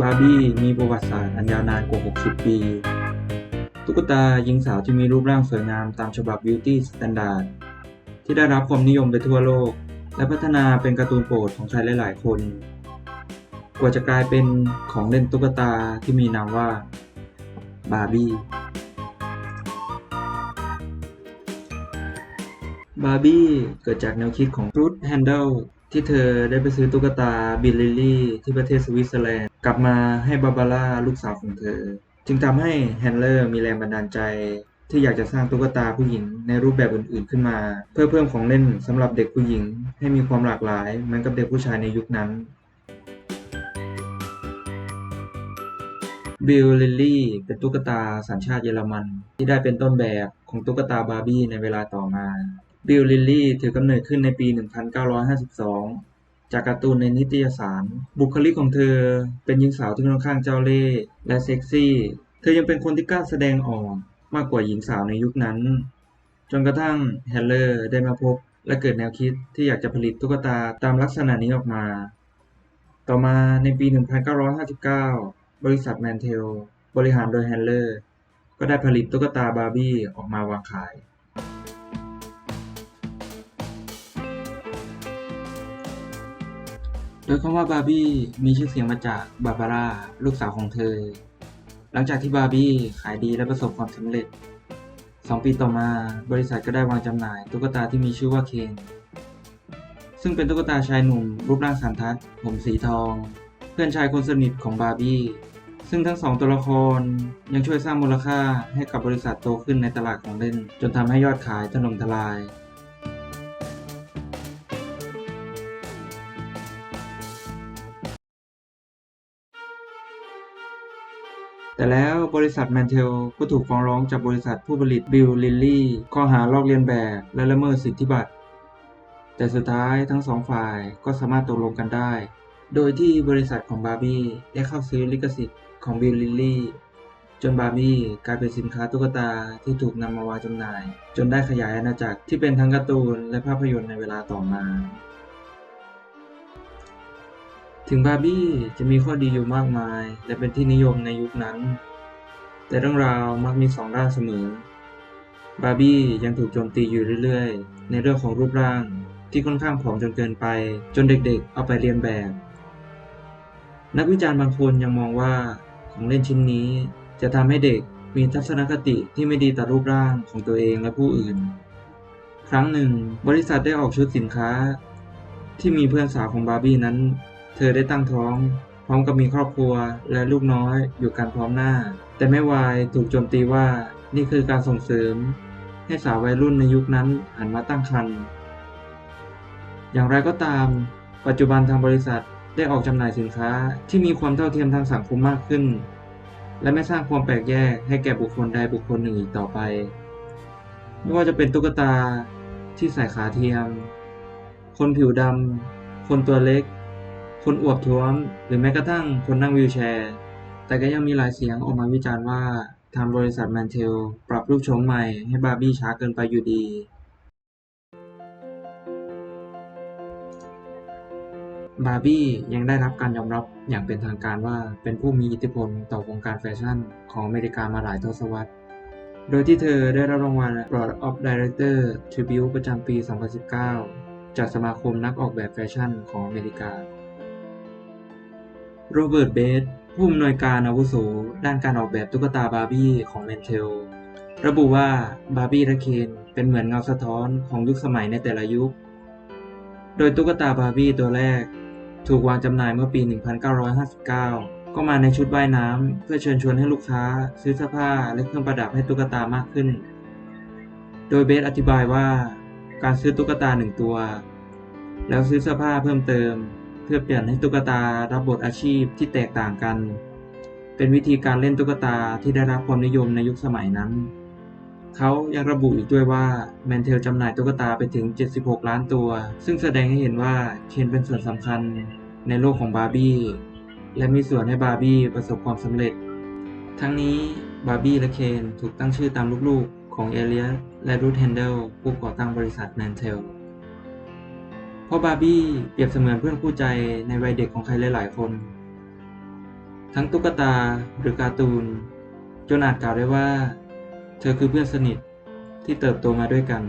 บาร์บี้มีประวัติศาสตร์อันยาวนานกว่า 60 ปี ตุ๊กตาหญิงสาวที่มีรูปร่างสวยงามตามฉบับ Beauty Standard ที่ได้รับความนิยมไปทั่วโลก และพัฒนาเป็นการ์ตูนโปรดของใครหลายๆคน กว่าจะกลายเป็นของเล่นตุ๊กตาที่มีนามว่าบาร์บี้บาร์บี้เกิดจากแนวคิดของรูธแฮนเดล ที่เธอได้ไปซื้อตุ๊กตาบิลลิลี่ที่ประเทศสวิตเซอร์แลนด์ กลับมาให้บาบาร่าลูกสาวของเธอ จึงทำให้แฮนเลอร์มีแรงบันดาลใจ ที่อยากจะสร้างตุ๊กตาผู้หญิงในรูปแบบอื่นๆขึ้นมา เพื่อเพิ่มของเล่นสำหรับเด็กผู้หญิง ให้มีความหลากหลายเหมือนกับเด็กผู้ชายในยุคนั้นบิลลิลลี่เป็นตุ๊กตาสัญชาติเยอรมัน ที่ได้เป็นต้นแบบของตุ๊กตาบาร์บี้ในเวลาต่อมา บิล ลิลลี่ ถือกำเนิดขึ้นในปี 1952 จากการ์ตูนในนิตยสาร บุคลิกของเธอเป็นหญิงสาวที่ค่อนข้างเจ้าเล่ห์และเซ็กซี่ เธอยังเป็นคนที่กล้าแสดงออกมากกว่าหญิงสาวในยุคนั้น จนกระทั่งแฮลเลอร์ได้มาพบและเกิดแนวคิดที่อยากจะผลิตตุ๊กตาตามลักษณะนี้ออกมา ต่อมาในปี 1959 บริษัทแมนเทลบริหารโดยแฮนเลอร์ ก็ได้ผลิตตุ๊กตาบาร์บี้ออกมาวางขาย ยคำว่าบาร์บี้มีชื่อเสียงมาจากบาบาร่าลูกสาวของเธอ หลังจากที่บาร์บี้ขายดีและประสบความสำเร็จ 2 ปีต่อมาบริษัทก็ได้วางจำหน่ายตุ๊กตาที่มีชื่อว่าเคนซึ่งเป็นตุ๊กตาชายหนุ่มรูปร่างสันทัดผมสีทอง เพื่อนชายคนสนิทของบาร์บี้ ซึ่งทั้งสองตัวละครยังช่วยสร้างมูลค่าให้กับบริษัทโตขึ้นในตลาดของเล่น จนทำให้ยอดขายถล่มทลาย แต่แล้วบริษัทแมนเทลก็ถูกฟ้องร้องจากบริษัทผู้ผลิตบิลลิลลี่ข้อหาลอกเลียนแบบและละเมิดสิทธิบัตร แต่สุดท้ายทั้งสองฝ่ายก็สามารถตกลงกันได้ โดยที่บริษัทของบาร์บี้ได้เข้าซื้อลิขสิทธิ์ของบิลลิลลี่จนบาร์บี้กลายเป็นสินค้าตุ๊กตาที่ถูกนำมาวางจำหน่าย จนได้ขยายอาณาจักรที่เป็นทั้งการ์ตูนและภาพยนตร์ในเวลาต่อมา ถึงบาร์บี้จะมีข้อดีอยู่มากมาย และเป็นที่นิยมในยุคนั้น แต่เรื่องราวมักมีสองด้านเสมอ บาร์บี้ยังถูกโจมตีอยู่เรื่อยๆ ในเรื่องของรูปร่างที่ค่อนข้างผอมจนเกินไป จนเด็กๆ เอาไปเรียนแบบ นักวิจารณ์บางคนยังมองว่าของเล่นชิ้นนี้จะทำให้เด็กมีทัศนคติที่ไม่ดีต่อรูปร่างของตัวเองและผู้อื่น ครั้งหนึ่ง บริษัทได้ออกชุดสินค้า ที่มีเพื่อนสาวของบาร์บี้นั้น เธอได้ตั้งท้อง พร้อมกับมีครอบครัวและลูกน้อยอยู่กันพร้อมหน้า แต่แม่วายถูกโจมตีว่านี่คือการส่งเสริม ให้สาววัยรุ่นในยุคนั้นหันมาตั้งครรภ์อย่างไรก็ตาม ปัจจุบันทางบริษัทได้ออกจำหน่ายสินค้าที่มีความเท่าเทียมทางสังคมมากขึ้น และไม่สร้างความแปลกแยกให้แก่บุคคลใดบุคคลหนึ่งอีกต่อไป ไม่ว่าจะเป็นตุ๊กตาที่ใส่ขาเทียม คนผิวดำคนตัวเล็ก คนอวบท้วม หรือแม้กระทั่งคนนั่งวีลแชร์ แต่ก็ยังมีหลายเสียงออกมาวิจารณ์ว่าทางบริษัทแมนเทลปรับรูปโฉมใหม่ให้บาร์บี้ช้าเกินไปอยู่ดี บาร์บี้ยังได้รับการยอมรับอย่างเป็นทางการว่าเป็นผู้มีอิทธิพลต่อวงการแฟชั่นของอเมริกามาหลายทศวรรษ โดยที่เธอได้รับรางวัล Board of Director Tribute ประจำปี 2019 จากสมาคมนักออกแบบแฟชั่นของอเมริกา โรเบิร์ต เบสผู้อำนวยการอาวุโสด้านการออกแบบตุ๊กตาบาร์บี้ของแมนเทล ระบุว่าบาร์บี้และเคนเป็นเหมือนเงาสะท้อนของยุคสมัยในแต่ละยุค โดยตุ๊กตาบาร์บี้ตัวแรก ถูกวางจำหน่ายเมื่อปี 1959 ก็มาในชุดว่ายน้ำเพื่อเชิญชวนให้ลูกค้า ซื้อเสื้อผ้าและเครื่องประดับให้ตุ๊กตามากขึ้น โดยเบสอธิบายว่า การซื้อตุ๊กตาหนึ่งตัว แล้วซื้อเสื้อผ้าเพิ่มเติม เพื่อเปลี่ยนให้ตุ๊กตารับบทอาชีพที่แตกต่างกัน เป็นวิธีการเล่นตุ๊กตาที่ได้รับความนิยมในยุคสมัยนั้น เขายังระบุอีกด้วยว่าแมนเทลจำหน่ายตุ๊กตาไปถึง 76 ล้านตัว ซึ่งแสดงให้เห็นว่าเคนเป็นส่วนสำคัญในโลกของบาร์บี้ และมีส่วนให้บาร์บี้ประสบความสำเร็จ ทั้งนี้บาร์บี้และเคนถูกตั้งชื่อตามลูกๆของเอเลียสและรูธแฮนเดลผู้ก่อตั้งบริษัทแมนเทล ราะบาร์บี้เปรียบเสมือนเพื่อนคู่ใจในวัยเด็กของใครหลาย ๆ คน ทั้งตุ๊กตาหรือการ์ตูน จนอาจกล่าวได้ว่า เธอคือเพื่อนสนิทที่เติบโตมาด้วยกัน